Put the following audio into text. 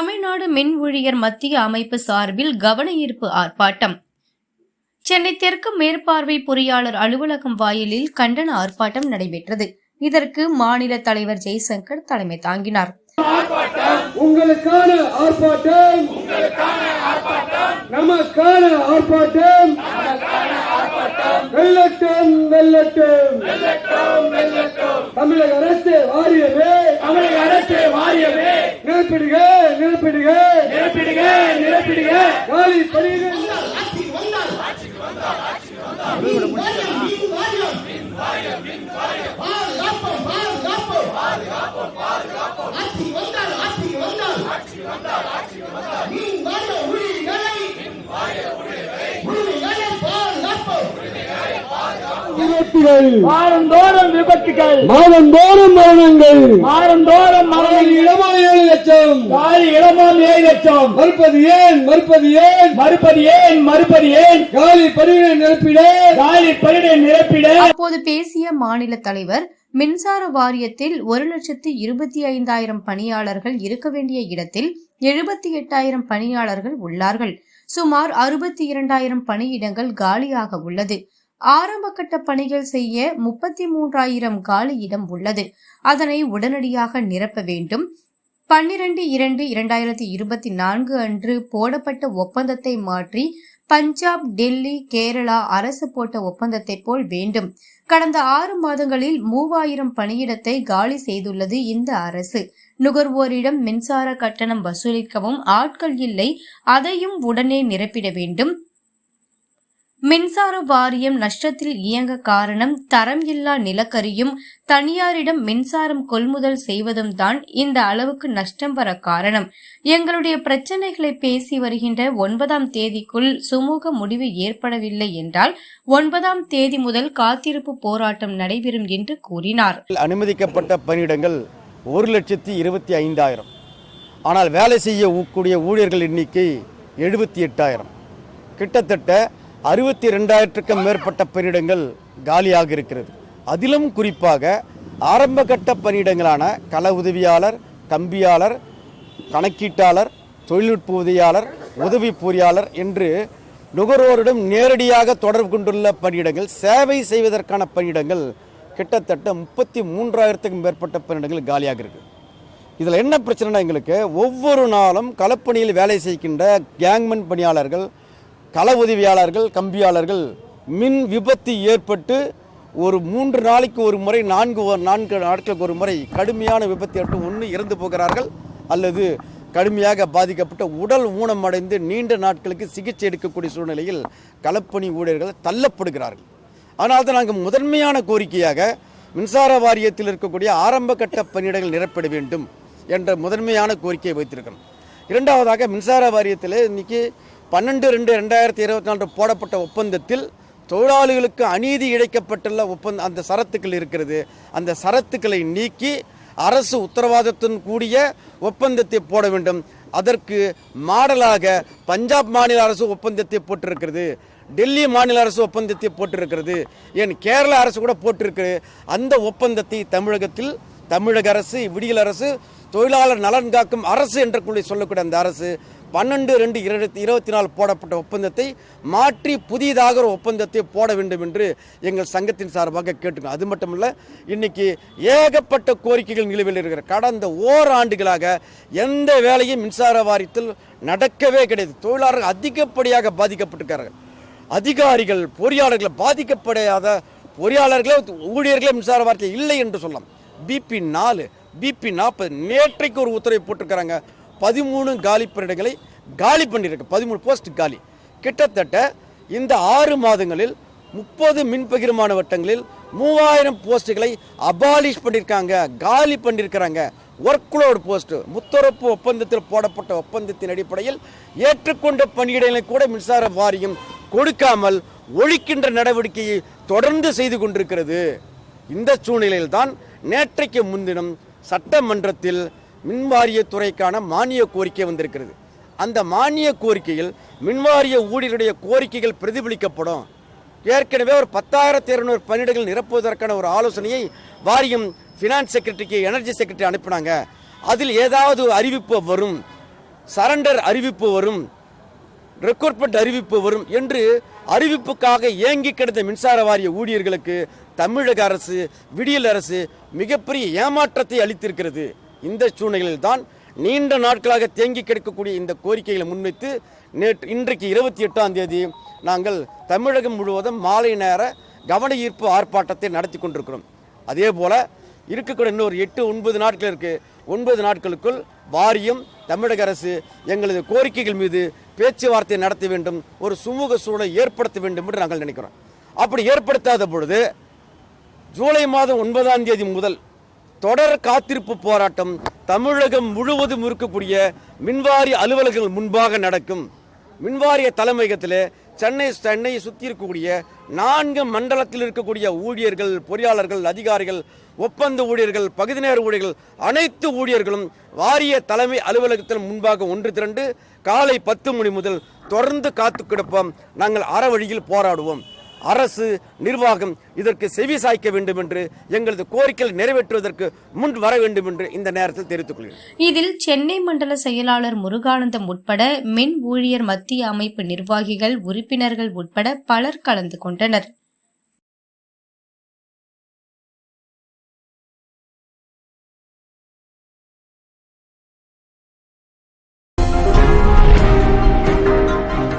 தமிழ்நாடு மின் ஊழியர் மத்திய அமைப்பு சார்பில் கவன ஈர்ப்பு ஆர்ப்பாட்டம். சென்னை தெற்கு மேற்பார்வை பொறியாளர் அலுவலகம் வாயிலில் கண்டன ஆர்ப்பாட்டம் நடைபெற்றது. இதற்கு மாநில தலைவர் ஜெய்சங்கர் தலைமை தாங்கினார். உங்களுக்கான ஆர்ப்பாட்டம். நமக்கான ஆர்ப்பாட்டம். தமிழக அரசு வாரியமே Obrigado. விபத்துகள் வாரந்தோறும் விபத்துகள். மாதந்தோறும் மரணங்கள். வாரந்தோறும் மரணங்கள். இடமா ஏழு லட்சம். காலி இளமாம் ஏழு லட்சம். மறுப்பது ஏன்? மறுப்பது ஏன்? மறுப்பது ஏன்? மறுப்பது ஏன்? காலி பணிகளை நிரப்பிட. காலி பணியை நிரப்பிட. அப்போது பேசிய மாநில தலைவர் மின்சார வாரியத்தில் ஒரு லட்சத்து இருபத்தி ஐந்தாயிரம் பணியாளர்கள் இருக்க வேண்டிய இடத்தில் எழுபத்தி எட்டாயிரம் பணியாளர்கள் உள்ளார்கள். சுமார் அறுபத்தி இரண்டாயிரம் பணியிடங்கள் காலியாக உள்ளது. ஆரம்ப கட்ட பணிகள் செய்ய முப்பத்தி மூன்றாயிரம் காலி இடம் உள்ளது. அதனை உடனடியாக நிரப்ப வேண்டும். பன்னிரண்டு இரண்டு இரண்டாயிரத்தி இருபத்தி நான்கு அன்று போடப்பட்ட ஒப்பந்தத்தை மாற்றி பஞ்சாப் டெல்லி கேரளா அரசு போட்ட ஒப்பந்தத்தை போல் வேண்டும். கடந்த ஆறு மாதங்களில் மூவாயிரம் பணியிடத்தை காலி செய்துள்ளது இந்த அரசு. நுகர்வோரிடம் மின்சார கட்டணம் வசூலிக்கவும் ஆட்கள் இல்லை. அதையும் உடனே நிரப்பிட வேண்டும். மின்சார வாரியம் நஷ்டத்தில் இயங்க காரணம் தரம் இல்லா நிலக்கரியும் தனியாரிடம் மின்சாரம் கொள்முதல் செய்வதும் தான் இந்த அளவுக்கு நஷ்டம் வர காரணம். எங்களுடைய பிரச்சனைகளை பேசி வருகின்ற ஒன்பதாம் தேதிக்குள் சுமூக முடிவு ஏற்படவில்லை என்றால் ஒன்பதாம் தேதி முதல் காத்திருப்பு போராட்டம் நடைபெறும் என்று கூறினார். அனுமதிக்கப்பட்ட பணியிடங்கள் ஒரு லட்சத்தி இருபத்தி ஐந்தாயிரம். ஆனால் வேலை செய்யக்கூடிய ஊழியர்கள் எண்ணிக்கை எழுபத்தி எட்டாயிரம். கிட்டத்தட்ட அறுபத்தி ரெண்டாயிரத்துக்கும் மேற்பட்ட பணியிடங்கள் காலியாக இருக்கிறது. அதிலும் குறிப்பாக ஆரம்பகட்ட பணியிடங்களான கள உதவியாளர் கம்பியாளர் கணக்கீட்டாளர் தொழில்நுட்ப உதவியாளர் உதவி பொறியாளர் என்று நுகர்வோரிடம் நேரடியாக தொடர்பு கொண்டுள்ள பணியிடங்கள் சேவை செய்வதற்கான பணியிடங்கள் கிட்டத்தட்ட முப்பத்தி மூன்றாயிரத்துக்கும் மேற்பட்ட பணியிடங்கள் காலியாக இருக்கு. இதில் என்ன பிரச்சனைனா எங்களுக்கு ஒவ்வொரு நாளும் களப்பணியில் வேலை செய்கின்ற கேங்மன் பணியாளர்கள் கள உதவியாளர்கள் கம்பியாளர்கள் மின் விபத்து ஏற்பட்டு ஒரு மூன்று நாளைக்கு ஒரு முறை நான்கு நான்கு நாட்களுக்கு ஒரு முறை கடுமையான விபத்து ஏற்பட்டு ஒன்று இறந்து போகிறார்கள். அல்லது கடுமையாக பாதிக்கப்பட்ட உடல் ஊனமடைந்து நீண்ட நாட்களுக்கு சிகிச்சை எடுக்கக்கூடிய சூழ்நிலையில் களப்பணி ஊழியர்கள் தள்ளப்படுகிறார்கள். ஆனால் தான் நாங்கள் முதன்மையான கோரிக்கையாக மின்சார வாரியத்தில் இருக்கக்கூடிய ஆரம்ப கட்ட பணியிடங்கள் நிரப்பிட வேண்டும் என்ற முதன்மையான கோரிக்கையை வைத்திருக்கிறோம். இரண்டாவதாக மின்சார வாரியத்தில் இன்னைக்கு பன்னெண்டு ரெண்டு ரெண்டாயிரத்தி இருபத்தி நாலு போடப்பட்ட ஒப்பந்தத்தில் தொழிலாளிகளுக்கு அநீதி இழைக்கப்பட்டுள்ள ஒப்பந்த அந்த சரத்துக்கள் இருக்கிறது. அந்த சரத்துக்களை நீக்கி அரசு உத்தரவாதத்துடன் கூடிய ஒப்பந்தத்தை போட வேண்டும். அதற்கு மாடலாக பஞ்சாப் மாநில அரசு ஒப்பந்தத்தை போட்டிருக்கிறது. டெல்லி மாநில அரசு ஒப்பந்தத்தை போட்டிருக்கிறது. ஏன் கேரள அரசு கூட போட்டிருக்கு அந்த ஒப்பந்தத்தை தமிழகத்தில் தமிழக அரசு விடியல் அரசு தொழிலாளர் நலன் காக்கும் அரசு என்ற கூடிய சொல்லக்கூடிய அந்த அரசு பன்னெண்டு ரெண்டு இருபத்தி இருபத்தி நாலு போடப்பட்ட ஒப்பந்தத்தை மாற்றி புதியதாக ஒரு ஒப்பந்தத்தை போட வேண்டும் என்று எங்கள் சங்கத்தின் சார்பாக கேட்டுக்கோம் அது மட்டும் இல்லை இன்னைக்கு ஏகப்பட்ட கோரிக்கைகள் நிலுவையில் இருக்கிற கடந்த ஓராண்டுகளாக எந்த வேலையும் மின்சார வாரியத்தில் நடக்கவே கிடையாது. தொழிலாளர்கள் அதிகப்படியாக பாதிக்கப்பட்டிருக்கிறார்கள். அதிகாரிகள் பொறியாளர்கள் பாதிக்கப்படாத பொறியாளர்களே ஊழியர்களே மின்சார வாரியத்தில் இல்லை என்று சொல்லலாம். பிபி நாலு பிபி நாற்பது நேற்றைக்கு ஒரு உத்தரவு போட்டிருக்கிறாங்க. பதிமூணு காலி பணியிடங்களை காலி பண்ணியிருக்கு. பதிமூணு போஸ்ட் காலி. கிட்டத்தட்ட இந்த ஆறு மாதங்களில் முப்பது மின் பகிர்மான வட்டங்களில் மூவாயிரம் போஸ்ட்டுகளை அபாலிஷ் பண்ணியிருக்காங்க காலி பண்ணியிருக்கிறாங்க. ஒர்க்லோடு போஸ்ட் முத்தரப்பு ஒப்பந்தத்தில் போடப்பட்ட ஒப்பந்தத்தின் அடிப்படையில் ஏற்றுக்கொண்ட பணியிடங்களை கூட மின்சார வாரியம் கொடுக்காமல் ஒழிக்கின்ற நடவடிக்கையை தொடர்ந்து செய்து கொண்டிருக்கிறது. இந்த சூழ்நிலையில்தான் நேற்றைக்கு முன்தினம் சட்டமன்றத்தில் மின்வாரியத்துறைக்கான மானிய கோரிக்கை வந்திருக்கிறது. அந்த மானிய கோரிக்கையில் மின்வாரிய ஊழியருடைய கோரிக்கைகள் பிரதிபலிக்கப்படும். ஏற்கனவே ஒரு பத்தாயிரத்தி இருநூறு பணியிடங்கள் நிரப்புவதற்கான ஒரு ஆலோசனையை வாரியம் ஃபினான்ஸ் செக்ரட்டரிக்கு எனர்ஜி செக்ரட்டரி அனுப்பினாங்க. அதில் ஏதாவது ஒரு அறிவிப்பு வரும் சரண்டர் அறிவிப்பு வரும் ரெக்ரூட்மெண்ட் அறிவிப்பு வரும் என்று அறிவிப்புக்காக ஏங்கி கிடந்த மின்சார வாரிய ஊழியர்களுக்கு தமிழக அரசு விடியல் அரசு மிகப்பெரிய ஏமாற்றத்தை அளித்திருக்கிறது. இந்த சூழ்நிலையில் தான் நீண்ட நாட்களாக தேங்கி கிடக்கக்கூடிய இந்த கோரிக்கைகளை முன்வைத்து நேற்று இன்றைக்கு இருபத்தி எட்டாம் தேதி நாங்கள் தமிழகம் முழுவதும் மாலை நேர கவன ஈர்ப்பு ஆர்ப்பாட்டத்தை நடத்தி கொண்டிருக்கிறோம். அதே போல் இருக்கக்கூடிய இன்னொரு எட்டு ஒன்பது நாட்கள் இருக்குது ஒன்பது நாட்களுக்குள் வாரியம் தமிழக அரசு எங்களது கோரிக்கைகள் மீது பேச்சுவார்த்தை நடத்த வேண்டும் ஒரு சுமூக சூழலை ஏற்படுத்த வேண்டும் என்று நாங்கள் நினைக்கிறோம். அப்படி ஏற்படுத்தாத பொழுது ஜூலை மாதம் ஒன்பதாம் தேதி முதல் தொடர் காத்திருப்பு போராட்டம் தமிழகம் முழுவதும் இருக்கக்கூடிய மின்வாரிய அலுவலகங்கள் முன்பாக நடக்கும். மின்வாரிய தலைமையகத்தில் சென்னை சென்னையை சுற்றி இருக்கக்கூடிய நான்கு மண்டலத்தில் இருக்கக்கூடிய ஊழியர்கள் பொறியாளர்கள் அதிகாரிகள் ஒப்பந்த ஊழியர்கள் பகுதி நேர ஊழியர்கள் அனைத்து ஊழியர்களும் வாரிய தலைமை அலுவலகத்தில் முன்பாக ஒன்று திரண்டு காலை பத்து மணி முதல் தொடர்ந்து காத்து கிடப்போம். நாங்கள் அறவழியில் போராடுவோம். அரசு நிர்வாகம் இதற்கு செவி சாய்க்க வேண்டும் என்று எங்களது கோரிக்கைகள் நிறைவேற்றுவதற்கு முன் வர வேண்டும் என்று இந்த நேரத்தில் தெரிவித்துக் கொள்கிறேன். இதில் சென்னை மண்டல செயலாளர் முருகானந்தம் உட்பட மின் ஊழியர் மத்திய அமைப்பு நிர்வாகிகள் உறுப்பினர்கள் உட்பட பலர் கலந்து கொண்டனர்.